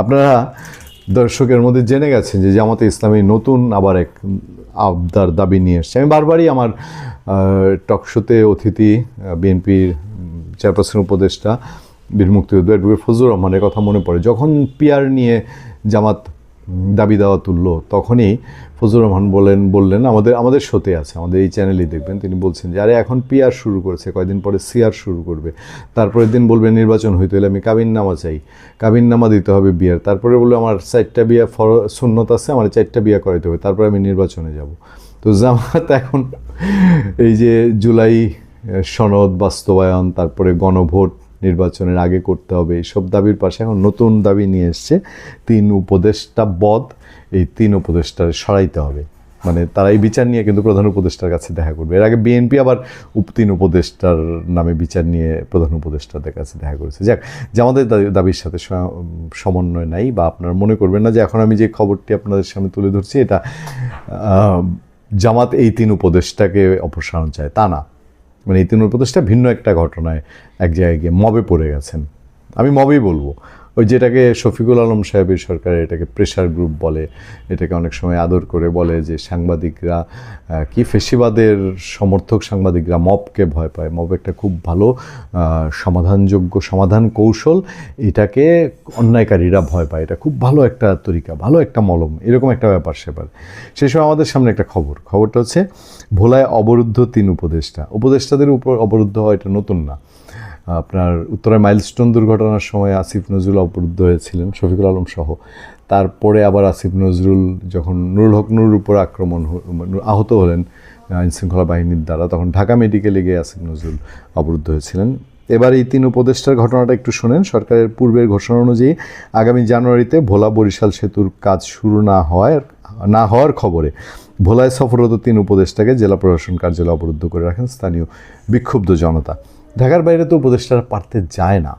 আপনারা দর্শকের মধ্যে জেনে গেছেন যে জামাতে ইসলামী নতুন আবার এক আবদার দাবি নিয়ে এসছে। আমি বারবারই আমার টকশোতে অতিথি বিএনপির চেয়ারপারসন উপদেষ্টা বীর মুক্তিযুদ্ধ অ্যাডভোকেট ফজলুর রহমানের কথা মনে পড়ে। যখন পিয়ার নিয়ে জামাত দাবি দেওয়া তুললো, তখনই ফজলুর রহমান বলেন, বললেন, আমাদের আমাদের শোতে আছে, আমাদের এই চ্যানেলেই দেখবেন। তিনি বলছেন যে, আরে, এখন পিআর শুরু করেছে, কয়দিন পরে সিআর শুরু করবে। তারপরের দিন বলবে, নির্বাচন হইতে হলে আমি কাবিননামা চাই। কাবিননামা দিতে হবে বিয়ার তারপরে বলল, আমার চারটা বিয়া ফর, সুন্নত আছে, আমার চারটা বিয়া করাইতে হবে। তারপরে আমি নির্বাচনে যাব। তো জামাত এখন এই যে জুলাই সনদ বাস্তবায়ন, তারপরে গণভোট নির্বাচনের আগে করতে হবে। এইসব দাবির পাশে এখন নতুন দাবি নিয়ে এসছে তিন উপদেষ্টা বদ। এই তিন উপদেষ্টার সরাইতে হবে। মানে তারা এই বিচার নিয়ে কিন্তু প্রধান উপদেষ্টার কাছে দেখা করবে। এর আগে বিএনপি আবার উপ তিন উপদেষ্টার নামে বিচার নিয়ে প্রধান উপদেষ্টাদের কাছে দেখা করেছে। যাক, যে আমাদের দাবির সাথে সমন্বয় নাই বা আপনারা মনে করবেন না যে এখন আমি যে খবরটি আপনাদের সামনে তুলে ধরছি, এটা জামাত এই তিন উপদেষ্টাকে অপসারণ চায়। তা না। মানে এই তিন উপদেষ্টা ভিন্ন একটা ঘটনায় এক জায়গায় গিয়ে মবে পড়ে গেছেন। আমি মবেই বলব। ওই যেটাকে শফিকুল আলম সাহেবের সরকার এটাকে প্রেশার গ্রুপ বলে, এটাকে অনেক সময় আদর করে বলে যে সাংবাদিকরা কি ফেসিবাদের সমর্থক সাংবাদিকরা মবকে ভয় পায়। মব একটা খুব ভালো সমাধানযোগ্য সমাধান কৌশল, এটাকে অন্যায়কারীরা ভয় পায়। এটা খুব ভালো একটা তরিকা, ভালো একটা মলম, এরকম একটা ব্যাপার স্যাপার সেই সময় আমাদের সামনে একটা খবর, খবরটা হচ্ছে, ভোলায় অবরুদ্ধ তিন উপদেষ্টা। উপদেষ্টাদের উপর অবরুদ্ধ হওয়া এটা নতুন না। আপনার উত্তরায় মাইলস্টোন দুর্ঘটনার সময় আসিফ নজরুল অবরুদ্ধ হয়েছিলেন, শফিকুল আলম সহ। তারপরে আবার আসিফ নজরুল যখন নুরুল হক নুরুর উপর আক্রমণ মানে আহত হলেন আইনশৃঙ্খলা বাহিনীর দ্বারা, তখন ঢাকা মেডিকেলে গিয়ে আসিফ নজরুল অবরুদ্ধ হয়েছিলেন। এবার এই তিন উপদেষ্টার ঘটনাটা একটু শোনেন। সরকারের পূর্বের ঘোষণা অনুযায়ী আগামী জানুয়ারিতে ভোলা বরিশাল সেতুর কাজ শুরু না হওয়ার না হওয়ার খবরে ভোলায় সফররত তিন উপদেষ্টাকে জেলা প্রশাসন কার্যালয় অবরুদ্ধ করে রাখেন স্থানীয় বিক্ষুব্ধ জনতা। ঢাকার বাইরে তো উপদেষ্টারা পারতে যায় না।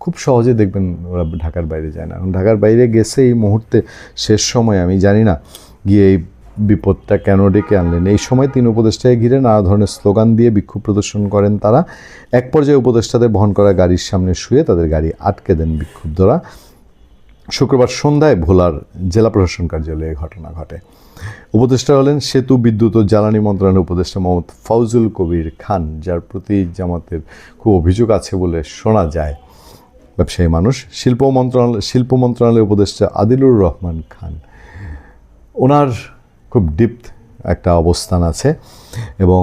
খুব সহজে দেখবেন ওরা ঢাকার বাইরে যায় না। ঢাকার বাইরে গেছে এই মুহূর্তে শেষ সময়, আমি জানি না গিয়ে এই বিপদটা কেন ডেকে আনলেন। এই সময় তিন উপদেষ্টাকে ঘিরে নানা ধরনের স্লোগান দিয়ে বিক্ষোভ প্রদর্শন করেন তারা। এক পর্যায়ে উপদেষ্টাদের বহন করা গাড়ির সামনে শুয়ে তাদের গাড়ি আটকে দেন বিক্ষুব্ধরা। শুক্রবার সন্ধ্যায় ভোলার জেলা প্রশাসন কার্যালয়ে ঘটনা ঘটে। উপদেষ্টা হলেন সেতু, বিদ্যুৎ ও জ্বালানি মন্ত্রণালয়ের উপদেষ্টা মোহাম্মদ ফাউজুল কবির খান, যার প্রতি জামাতের খুব অভিযোগ আছে বলে শোনা যায়। ব্যবসায়ী মানুষ, শিল্প মন্ত্রণালয়, শিল্প মন্ত্রণালয়ের উপদেষ্টা আদিলুর রহমান খান। ওনার খুব ডিপ একটা অবস্থান আছে এবং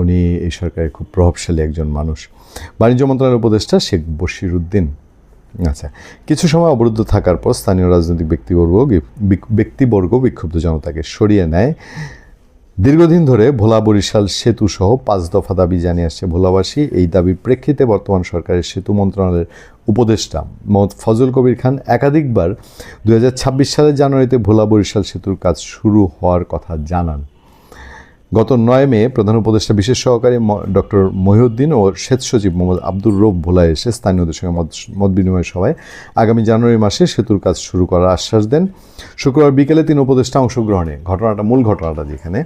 উনি এই সরকারের খুব প্রভাবশালী একজন মানুষ। বাণিজ্য মন্ত্রণালয়ের উপদেষ্টা শেখ বশির উদ্দিন আচ্ছা কিছু সময় অবরুদ্ধ থাকার পর স্থানীয় রাজনৈতিক ব্যক্তিবর্গ ব্যক্তিবর্গ বিক্ষুব্ধ জনতাকে সরিয়ে নেয়। দীর্ঘদিন ধরে ভোলা বরিশাল সেতু সহ পাঁচ দফা দাবি জানিয়ে আসছে ভোলাবাসী। এই দাবির প্রেক্ষিতে বর্তমান সরকারের সেতু মন্ত্রণালয়ের উপদেষ্টা মোহাম্মদ ফজল কবির খান একাধিকবার দু হাজার ছাব্বিশ সালের জানুয়ারিতে ভোলা বরিশাল সেতুর কাজ শুরু হওয়ার কথা জানান। গত নয় মে প্রধান উপদেষ্টা বিশেষ সহকারী ডক্টর মহিউদ্দিন ও সেচ সচিব মোহাম্মদ আব্দুর রব ভোলায় এসে স্থানীয়দের সঙ্গে মত বিনিময় সভায় আগামী জানুয়ারি মাসে সেতুর কাজ শুরু করার আশ্বাস দেন। শুক্রবার বিকেলে তিন উপদেষ্টা অংশগ্রহণে। ঘটনাটা মূল ঘটনাটা যেখানে।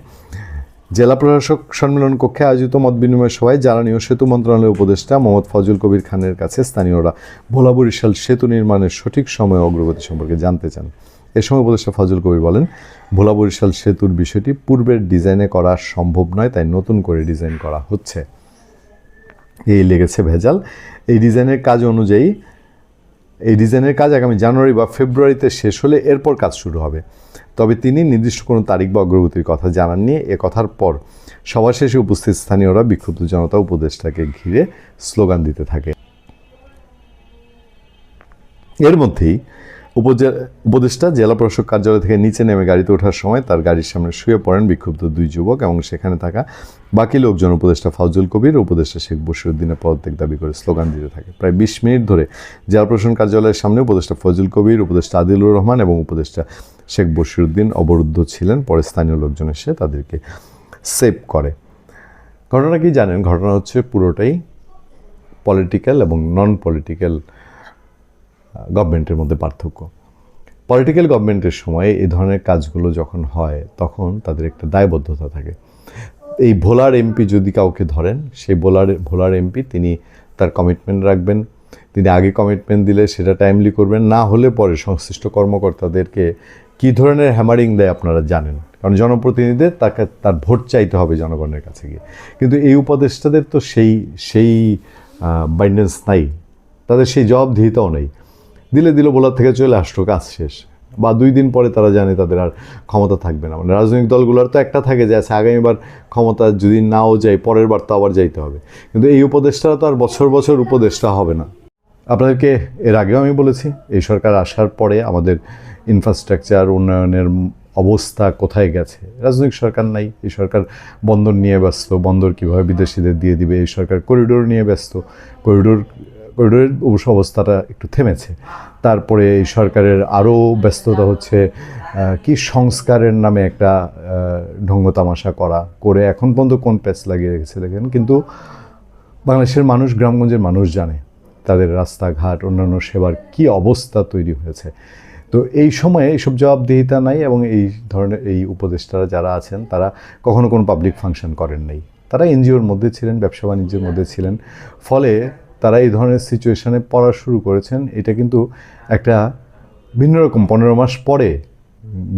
জেলা প্রশাসক সম্মেলন কক্ষে আয়োজিত মত বিনিময় সভায় জ্বালানি ও সেতু মন্ত্রণালয়ের উপদেষ্টা মোহাম্মদ ফজল কবির খানের কাছে স্থানীয়রা ভোলা বরিশাল সেতু নির্মাণের সঠিক সময় অগ্রগতি সম্পর্কে জানতে চান। এ সময় উপদেষ্টা ফজল কবির বলেন, ভোলা বরিশাল সেতুর বিষয়টি পূর্বের ডিজাইনে করা সম্ভব নয়, তাই নতুন করে ডিজাইন করা হচ্ছে। এই লেগেছে ভেজাল। এই ডিজাইনের কাজ অনুযায়ী, এই ডিজাইনের কাজ আগামী জানুয়ারি বা ফেব্রুয়ারিতে শেষ হলে এরপর কাজ শুরু হবে। তবে তিনি নির্দিষ্ট কোনো তারিখ বা অগ্রগতির কথা জানাননি। এ কথার পর সবার শেষে উপস্থিত স্থানীয়রা বিক্ষুব্ধ জনতা উপদেষ্টাকে ঘিরে স্লোগান দিতে থাকে। এর মধ্যেই উপদেষ্টা, জেলা প্রশাসক কার্যালয় থেকে নিচে নেমে গাড়িতে ওঠার সময় তার গাড়ির সামনে শুয়ে পড়েন বিক্ষুব্ধ দুই যুবক এবং সেখানে থাকা বাকি লোকজন উপদেষ্টা ফাউজুল কবির উপদেষ্টা শেখ বসিরুদ্দিনের পদত্যাগ দাবি করে স্লোগান দিতে থাকে। প্রায় বিশ মিনিট ধরে জেলা প্রশাসন কার্যালয়ের সামনে উপদেষ্টা ফজল কবির, উপদেষ্টা আদিলুর রহমান এবং উপদেষ্টা শেখ বসিরুদ্দিন অবরুদ্ধ ছিলেন। পরে স্থানীয় লোকজন এসে তাদেরকে সেভ করে। ঘটনা কি জানেন? ঘটনা হচ্ছে পুরোটাই পলিটিক্যাল এবং নন পলিটিক্যাল গভর্নমেন্টের মধ্যে পার্থক্য। পলিটিক্যাল গভর্নমেন্টের সময় এই ধরনের কাজগুলো যখন হয়, তখন তাদের একটা দায়বদ্ধতা থাকে। এই ভোলার এমপি যদি কাউকে ধরেন, সেই ভোলার ভোলার এমপি তিনি তার কমিটমেন্ট রাখবেন। তিনি আগে কমিটমেন্ট দিলে সেটা টাইমলি করবেন। না হলে পরে সংশ্লিষ্ট কর্মকর্তাদেরকে কী ধরনের হ্যামারিং দেয় আপনারা জানেন। কারণ জনপ্রতিনিধিদের তাকে, তার ভোট চাইতে হবে জনগণের কাছে গিয়ে। কিন্তু এই উপদেষ্টাদের তো সেই সেই বাইন্ডেন্স নাই। তাদের সেই জবাবদিহিতাও নেই। দিলে দিল বলার থেকে চলে আসলো, কাজ শেষ। বা দুই দিন পরে তারা জানে তাদের আর ক্ষমতা থাকবে না। মানে রাজনৈতিক দলগুলোর তো একটা থাকে যে আচ্ছা আগামীবার ক্ষমতা যদি নাও যায়, পরের বার তো আবার যাইতে হবে। কিন্তু এই উপদেষ্টারা তো আর বছর বছর উপদেষ্টা হবে না। আপনাদেরকে এর আগেও আমি বলেছি, এই সরকার আসার পরে আমাদের ইনফ্রাস্ট্রাকচার উন্নয়নের অবস্থা কোথায় গেছে? রাজনৈতিক সরকার নাই। এই সরকার বন্দর নিয়ে ব্যস্ত। বন্দর কীভাবে বিদেশিদের দিয়ে দিবে? এই সরকার করিডোর নিয়ে ব্যস্ত। করিডোর করিডোরের অবশ্য অবস্থাটা একটু থেমেছে। তারপরে এই সরকারের আরও ব্যস্ততা হচ্ছে কি সংস্কারের নামে একটা ঢঙ্গ তামাশা করা, করে এখন পর্যন্ত কোন প্যাচ লাগিয়ে রেখেছে দেখেন। কিন্তু বাংলাদেশের মানুষ, গ্রামগঞ্জের মানুষ জানে তাদের রাস্তাঘাট, অন্যান্য সেবার কি অবস্থা তৈরি হয়েছে। তো এই সময়ে এইসব জবাবদিহিতা নাই এবং এই ধরনের, এই উপদেষ্টারা যারা আছেন, তারা কখনো কোনো পাবলিক ফাংশন করেন নাই। তারা এনজিওর মধ্যে ছিলেন ব্যবসা বাণিজ্যের মধ্যে ছিলেন। ফলে তারা এই ধরনের সিচুয়েশানে পড়া শুরু করেছেন। এটা কিন্তু একটা ভিন্ন রকম। পনেরো মাস পরে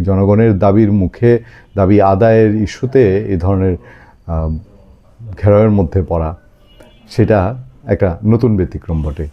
জনগণের দাবির মুখে, দাবি আদায়ের ইস্যুতে এই ধরনের ঘেরাওয়ের মধ্যে পড়া। সেটা একটা নতুন ব্যতিক্রম বটে।